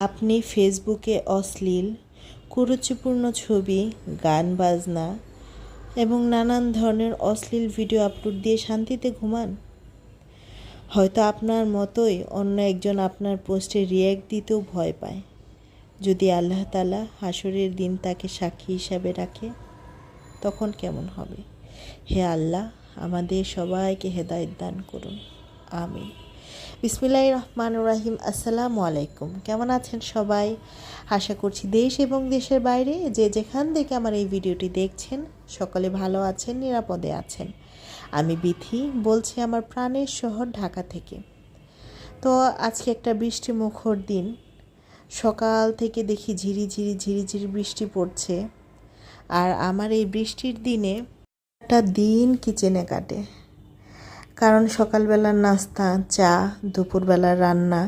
আপনি ফেসবুকে অশ্লীল, কুরুচিপূর্ণ ছবি, গান বাজনা এবং নানান ধরনের অশ্লীল ভিডিও আপলোড দিয়ে শান্তিতে ঘুমান? হয়তো আপনার মতোই অন্য একজন আপনার পোস্টে রিয়্যাক্ট দিতেও ভয় পায়। যদি আল্লাহ তালা হাসরের দিন তাকে সাক্ষী হিসাবে রাখে, তখন কেমন হবে? হে আল্লাহ, আমাদের সবাইকে হেদায়ত দান করুন। আমিন। বিসমিল্লাহ রহমান রাহিম, আসসালামু আলাইকুম। কেমন আছেন সবাই? আশা করছি দেশ এবং দেশের বাইরে যে যেখান থেকে আমার এই ভিডিওটি দেখছেন, সকলে ভালো আছেন, নিরাপদে আছেন। আমি বিথি, বলছি আমার প্রাণের শহর ঢাকা থেকে। তো আজকে একটা বৃষ্টি মুখর দিন। সকাল থেকে দেখি ঝিরি ঝিরি ঝিরি ঝিরি বৃষ্টি পড়ছে। আর আমার এই বৃষ্টির দিনে একটা দিন কিচেনে কাটে। কারণ সকালবেলার নাস্তা, চা, দুপুরবেলার রান্না।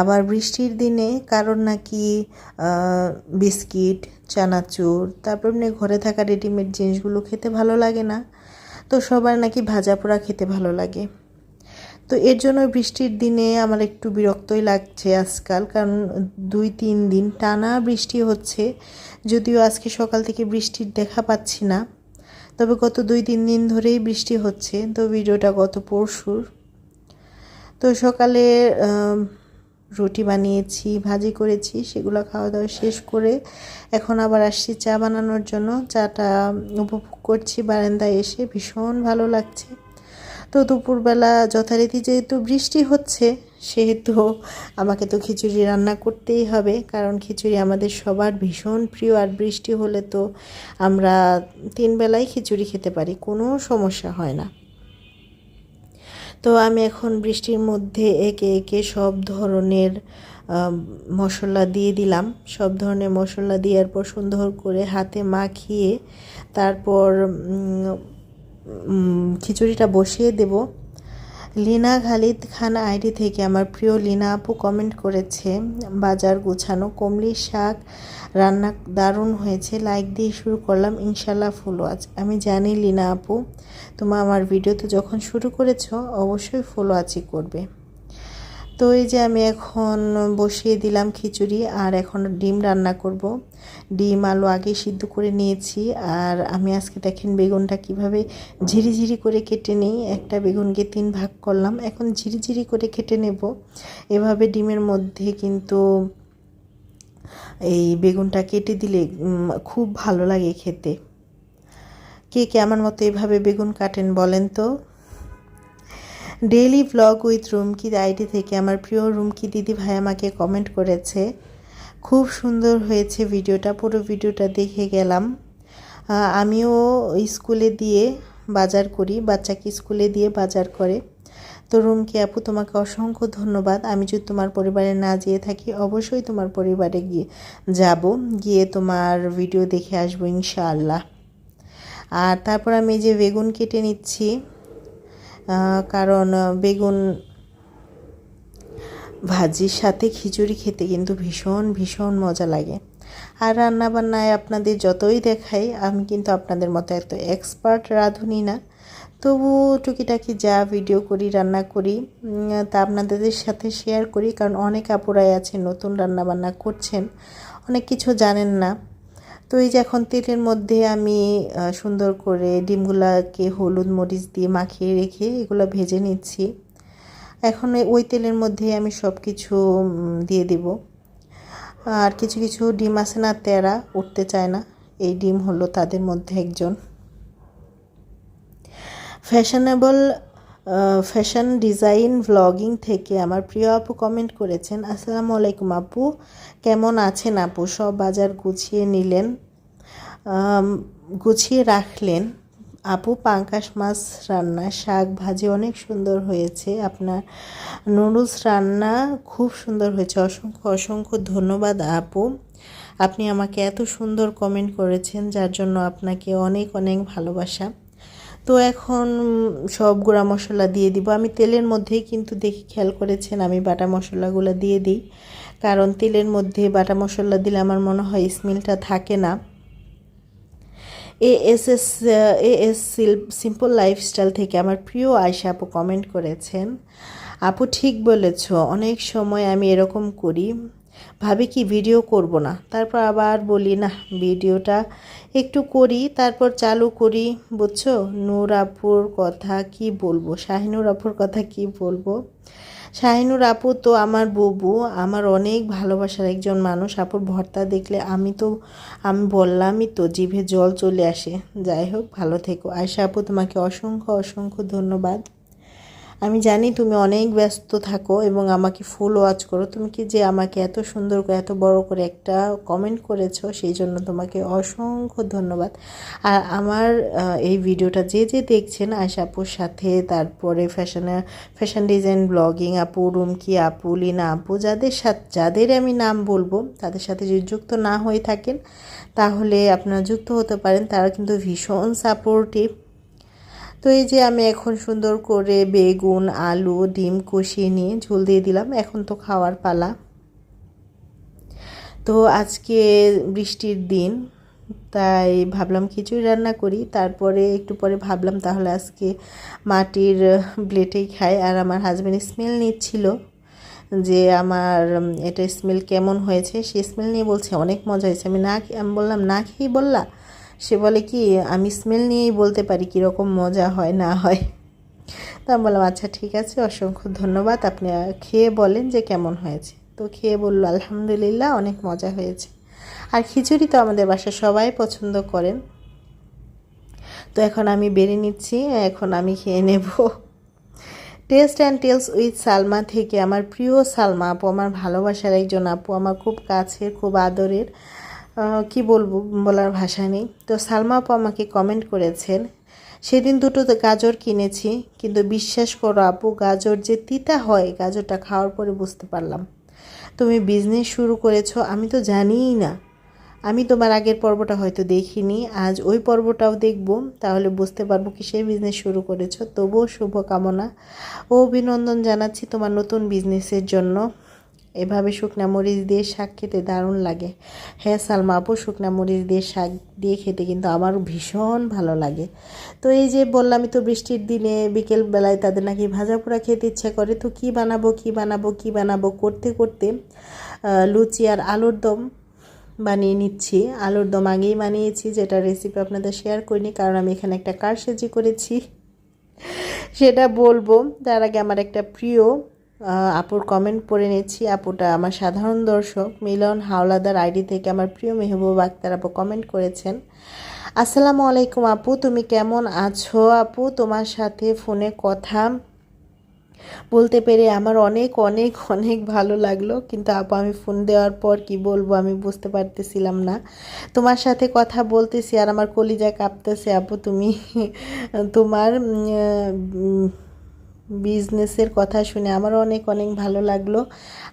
আবার বৃষ্টির দিনে কারণ নাকি বিস্কিট, চানাচুর, তারপর এমনি ঘরে থাকা রেডিমেড জিনিসগুলো খেতে ভালো লাগে না। তো সবার নাকি ভাজা পোড়া খেতে ভালো লাগে। তো এর জন্য বৃষ্টির দিনে আমার একটু বিরক্তই লাগছে আজকাল, কারণ দুই তিন দিন টানা বৃষ্টি হচ্ছে। যদিও আজকে সকাল থেকে বৃষ্টির দেখা পাচ্ছি না। তবে গত দুই, তিন দিন ধরেই বৃষ্টি হচ্ছে। তো ভিডিওটা গত পরশুর। তো সকালে রুটি বানিয়েছি, ভাজি করেছি, সেগুলো খাওয়া দাওয়া শেষ করে এখন আবার আসছি চা বানানোর জন্য। চাটা উপভোগ করছি, বারান্দায় এসে ভীষণ ভালো লাগছে। তো দুপুরবেলা যথারীতি যেহেতু বৃষ্টি হচ্ছে, সেহেতু আমাকে তো খিচুড়ি রান্না করতেই হবে। কারণ খিচুড়ি আমাদের সবার ভীষণ প্রিয়, আর বৃষ্টি হলে তো আমরা তিন বেলায় খিচুড়ি খেতে পারি, কোনো সমস্যা হয় না। তো আমি এখন বৃষ্টির মধ্যে একে একে সব ধরনের মশলা দিয়ে দিলাম। সব ধরনের মশলা দেওয়ার পর সুন্দর করে হাতে মাখিয়ে তারপর খিচুড়িটা বসিয়ে দেব। লিনা খালিদ খান আইডি থেকে আমার প্রিয় লিনা আপু কমেন্ট করেছে, বাজার গুছানো, কমলি শাক রান্না দারুণ হয়েছে লাইক দিয়ে শুরু করলাম ইনশাল্লাহ ফুল আমি জানি লিনা আপু, তোমার আমার ভিডিওতে যখন শুরু করেছ, অবশ্যই ফুল করবে। তো এই যে আমি এখন বসিয়ে দিলাম খিচুড়ি, আর এখন ডিম রান্না করব। ডিম, আলু আগে সিদ্ধ করে নিয়েছি, আর আমি আজকে দেখেন বেগুনটা কীভাবে ঝিরিঝিরি করে কেটে নিই। একটা বেগুনকে তিন ভাগ করলাম, এখন ঝিরিঝিরি করে কেটে নেব। এভাবে ডিমের মধ্যে কিন্তু এই বেগুনটা কেটে দিলে খুব ভালো লাগে খেতে। কে কে আমার মতো এভাবে বেগুন কাটেন বলেন তো? Daily blog with Rumki ID থেকে আমার প্রিয় রুমকি দিদি ভাই আমাকে কমেন্ট করেছে। খুব সুন্দর হয়েছে ভিডিওটা, পুরো ভিডিওটা দেখে গেলাম। আমিও স্কুলে দিয়ে বাজার করি, বাচ্চাকে স্কুলে দিয়ে বাজার করে। তো রুমকি আপু, তোমাকে অসংখ্য ধন্যবাদ। আমি যদি তোমার পরিবারে না যেয়ে থাকি, অবশ্যই তোমার পরিবারে গিয়ে যাব, গিয়ে তোমার ভিডিও দেখে আসব ইনশাআল্লাহ। আর তারপর আমি এই যে বেগুন কেটে নিচ্ছি। কারণ বেগুন ভাজির সাথে খিচুড়ি খেতে কিন্তু ভীষণ ভীষণ মজা লাগে। আর রান্না বান্নায় আপনাদের যতই দেখাই, আমি কিন্তু আপনাদের মতো এত এক্সপার্ট রাঁধুনি না। তবু টুকিটাকি যা ভিডিও করি, রান্না করি তা আপনাদের সাথে শেয়ার করি, কারণ অনেক আপুরাই আছে, নতুন রান্না বান্না করছেন, অনেক কিছু জানেন না। তো এই যে এখন তেলের মধ্যে আমি সুন্দর করে ডিমগুলাকে হলুদ মরিচ দিয়ে মাখিয়ে রেখে এগুলো ভেজে নিচ্ছি। এখন ওই তেলের মধ্যে আমি সব কিছু দিয়ে দিব। আর কিছু কিছু ডিম আছে না, তেরা উঠতে চায় না। এই ডিম হলো তাদের মধ্যে একজন। ফ্যাশনেবল ফ্যাশন ডিজাইন ভ্লগিং থেকে আমার প্রিয় আপু কমেন্ট করেছেন, আসসালামু আলাইকুম আপু, কেমন আছেন আপু? সব বাজার গুছিয়ে নিলেন গুছিয়ে রাখলেন। আপু, পাঙ্কাশ মাছ রান্না, শাক ভাজি অনেক সুন্দর হয়েছে। আপনার নুডলস রান্না খুব সুন্দর হয়েছে। অসংখ্য অসংখ্য ধন্যবাদ আপু। আপনি আমাকে এত সুন্দর কমেন্ট করেছেন, যার জন্য আপনাকে অনেক অনেক ভালোবাসা। তো এখন সব গুঁড়া মশলা দিয়ে দিব। আমি তেলের মধ্যেই কিন্তু দেখি খেয়াল করেছেন, আমি বাটা মশলাগুলো দিয়ে দিই। কারণ তেলের মধ্যে বাটা মশলা দিলে আমার মনে হয় স্মেলটা থাকে না। A S S A S simple lifestyle থেকে আমার প্রিয় আয়সা আপু কমেন্ট করেছেন। আপু ঠিক বলেছ, অনেক সময় আমি এরকম করি ভাবি কি ভিডিও করব না। তারপর আবার বলি, না ভিডিওটা একটু করি, তারপর চালু করি। বুঝছ? নূর আপুর কথা কি বলব? শাহিনুর আপুর কথা কি বলব? শাহিনুর আপু তো আমার ববু, আমার অনেক ভালোবাসার একজন মানুষ। আপুর ভর্তা দেখলে আমি তো, আমি বললামই তো জিভে জল চলে আসে। যাই হোক, ভালো থেকো। আয়সা আপু, তোমাকে অসংখ্য অসংখ্য ধন্যবাদ। আমি জানি তুমি অনেক ব্যস্ত থাকো এবং আমাকে ফুল ওয়াচ করো। তুমি কি যে আমাকে এত সুন্দর করে, এত বড় করে একটা কমেন্ট করেছ, সেই জন্য তোমাকে অসংখ্য ধন্যবাদ। আর আমার এই ভিডিওটা যে যে দেখছেন আয়সা আপুর সাথে, তারপরে ফ্যাশনে ফ্যাশন ডিজাইন ব্লগিং আপু রুমকি, আপু লিনা, আপু, যাদের সাথে, যাদের আমি নাম বলব, তাদের সাথে যদি যুক্ত না হয়ে থাকেন, তাহলে আপনারা যুক্ত হতে পারেন। তারা কিন্তু ভীষণ সাপোর্টিভ তো এই যে আমি এখন সুন্দর করে বেগুন, আলু, ডিম কষিয়ে নিয়ে ঝোল দিয়ে দিলাম, এখন তো খাওয়ার পালা। তো আজকে বৃষ্টির দিন, তাই ভাবলাম খিচুড়ি রান্না করি, তারপরে একটু পরে ভাবলাম তাহলে আজকে মাটির ব্লেটেই খাই, আর আমার হাজব্যান্ড স্মেল নিচ্ছিল যে আমার এটা স্মেল কেমন হয়েছে, সে স্মেল নিয়ে বলছে, অনেক মজা হয়েছে। আমি না, আমি বললাম, না খেয়েই বললা? সে বলে কি, আমি স্মেল নিয়েই বলতে পারি কীরকম মজা হয়, না হয়। তো আমি বললাম আচ্ছা ঠিক আছে, অসংখ্য ধন্যবাদ। আপনি খেয়ে বলেন যে কেমন হয়েছে। তো খেয়ে বলল, আলহামদুলিল্লাহ, অনেক মজা হয়েছে। আর খিচুড়ি তো আমাদের বাসায় সবাই পছন্দ করেন। তো এখন আমি বেড়ে নিচ্ছি, এখন আমি খেয়ে নেব। Taste and tales with Salma থেকে আমার প্রিয় সালমা, আপু, আমার ভালোবাসার একজন আপু, আমার খুব কাছের, খুব আদরের। কি বলব বলার ভাষা নেই। তো সালমা আপু আমাকে কমেন্ট করেছেন, সেদিন দুটো গাজর কিনেছি, কিন্তু বিশ্বাস করো আপু, গাজর যে তিতা হয়, গাজরটা খাওয়ার পরে বুঝতে পারলাম। তুমি বিজনেস শুরু করেছ, আমি তো জানিই না। আমি তোমার আগের পর্বটা হয়তো দেখিনি, আজ ওই পর্বটাও দেখব, তাহলে বুঝতে পারব কিসের বিজনেস শুরু করেছ। তবুও শুভকামনা। ও অভিনন্দন জানাচ্ছি তোমার নতুন বিজনেসের জন্য। এভাবে শুকনা মরিচ দিয়ে শাক খেতে দারুণ লাগে। হ্যাঁ সালমা আপু, শুকনা মরিচ দিয়ে শাক দিয়ে খেতে কিন্তু আমারও ভীষণ ভালো লাগে। তো এই যে বললামই তো বৃষ্টির দিনে বিকেল বেলায় তাদের নাকি ভাজা পোড়া খেতে ইচ্ছা করে। তো কি বানাবো কি বানাবো কি বানাবো করতে করতে লুচি আর আলুর দম বানিয়ে নিচ্ছি। আলুর দম আগেই বানিয়েছি, যেটা রেসিপি আপনাদের শেয়ার করিনি, কারণ আমি এখানে একটা কারসেজি করেছি। সেটা বলব, তার আগে আমার একটা প্রিয় আপুর কমেন্ট পড়ে নিচ্ছি। আপুটা আমার সাধারণ দর্শক, মিলন হাওলাদার আইডি থেকে আমার প্রিয় মেহবুব আক্তার আপু কমেন্ট করেছেন। আসসালামু আলাইকুম আপু, তুমি কেমন আছো? আপু, তোমার সাথে ফোনে কথা বলতে পেরে আমার অনেক অনেক অনেক ভালো লাগল। কিন্তু আপু, আমি ফোন দেওয়ার পর কি বলব, আমি বুঝতে পারতেছিলাম না। তোমার সাথে কথা বলতেছি আর আমার কলিজা কাঁপতেছে। আপু, তুমি তোমার বিজনেসের কথা শুনে আমারও অনেক অনেক ভালো লাগল।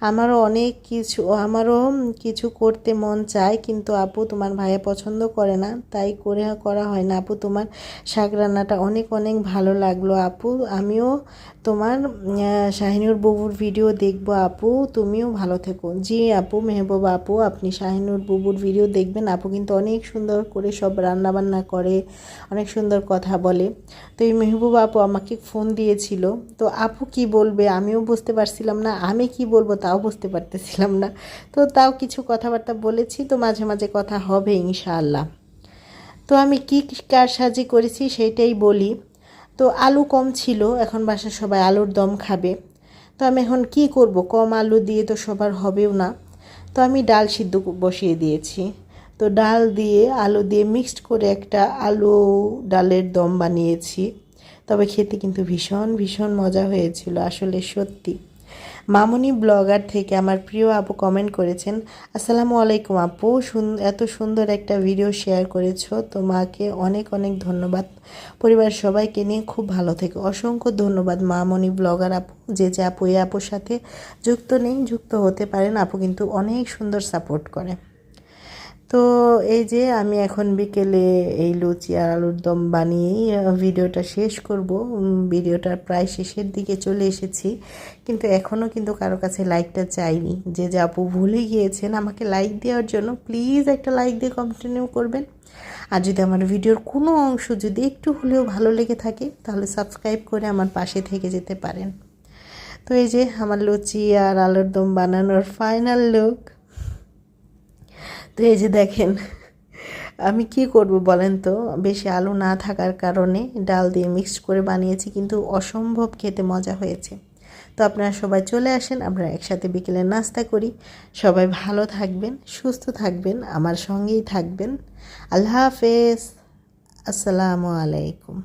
আমারও অনেক কিছু, আমারও কিছু করতে মন চায়, কিন্তু আপু তোমার ভাইয়া পছন্দ করে না, তাই করে করা হয় না। আপু তোমার শাক রান্নাটা অনেক অনেক ভালো লাগল আপু। আমিও তোমার শাহিনুর বুবুর ভিডিও দেখব আপু। তুমিও ভালো থেকো। জি আপু, মেহবুব আপু, আপনি শাহিনুর বুবুর ভিডিও দেখবেন। আপু কিন্তু অনেক সুন্দর করে সব রান্নাবান্না করে, অনেক সুন্দর কথা বলে। তো এই মেহবুব আপু আমাকে ফোন দিয়েছিল। তো আপু কি বলবে? আমিও বুঝতে পারছিলাম না। আমি কি বলব তাও বুঝতে পারতেছিলাম না। তো তাও কিছু কথাবার্তা বলেছি তো মাঝে মাঝে কথা হবে ইনশাআল্লাহ। তো আমি কী কার সাজি করেছি সেইটাই বলি। তো আলু কম ছিল, এখন বাসার সবাই আলুর দম খাবে। তো আমি এখন কি করব? কম আলু দিয়ে তো সবার হবেও না। তো আমি ডাল সিদ্ধ বসিয়ে দিয়েছি। তো ডাল দিয়ে আলু দিয়ে মিক্সড করে একটা আলু ডালের দম বানিয়েছি। তবে খেতে কিন্তু ভীষণ ভীষণ মজা হয়েছিল, আসলে সত্যি। মামনি ব্লগার থেকে আমার প্রিয় আপু কমেন্ট করেছেন, আসসালামু আলাইকুম আপু এত সুন্দর একটা ভিডিও শেয়ার করেছ, তোমাকে অনেক অনেক ধন্যবাদ। পরিবার সবাইকে নিয়ে খুব ভালো থেকে। অসংখ্য ধন্যবাদ মামনি ব্লগার আপু, যে যে, আপু, এই আপুর সাথে যুক্ত নেই, যুক্ত হতে পারেন, আপু কিন্তু অনেক সুন্দর সাপোর্ট করে। তো এই যে আমি এখন বিকেলে এই লুচি আর আলুর দম বানিয়েই ভিডিওটা শেষ করব। ভিডিওটা প্রায় শেষের দিকে চলে এসেছি। কিন্তু এখনও কিন্তু কারও কাছে লাইকটা চাইনি। যে যে আপু ভুলে গিয়েছেন আমাকে লাইক দেওয়ার জন্য, প্লিজ একটা লাইক দিয়ে কন্টিনিউ করবেন। আর যদি আমার ভিডিওর কোনো অংশ যদি একটু হলেও ভালো লেগে থাকে, তাহলে সাবস্ক্রাইব করে আমার পাশে থেকে যেতে পারেন। তো এই যে আমার লুচি আর আলুর দম বানানোর ফাইনাল লুক তো এই যে দেখেন, আমি কি করব বলেন তো? বেশি আলু না থাকার কারণে ডাল দিয়ে মিক্সড করে বানিয়েছি, কিন্তু অসম্ভব খেতে মজা হয়েছে। তো আপনারা সবাই চলে আসেন, আমরা একসাথে বিকেলে নাস্তা করি। সবাই ভালো থাকবেন, সুস্থ থাকবেন, আমার সঙ্গেই থাকবেন। আল্লাহ হাফেজ। আসসালামু আলাইকুম।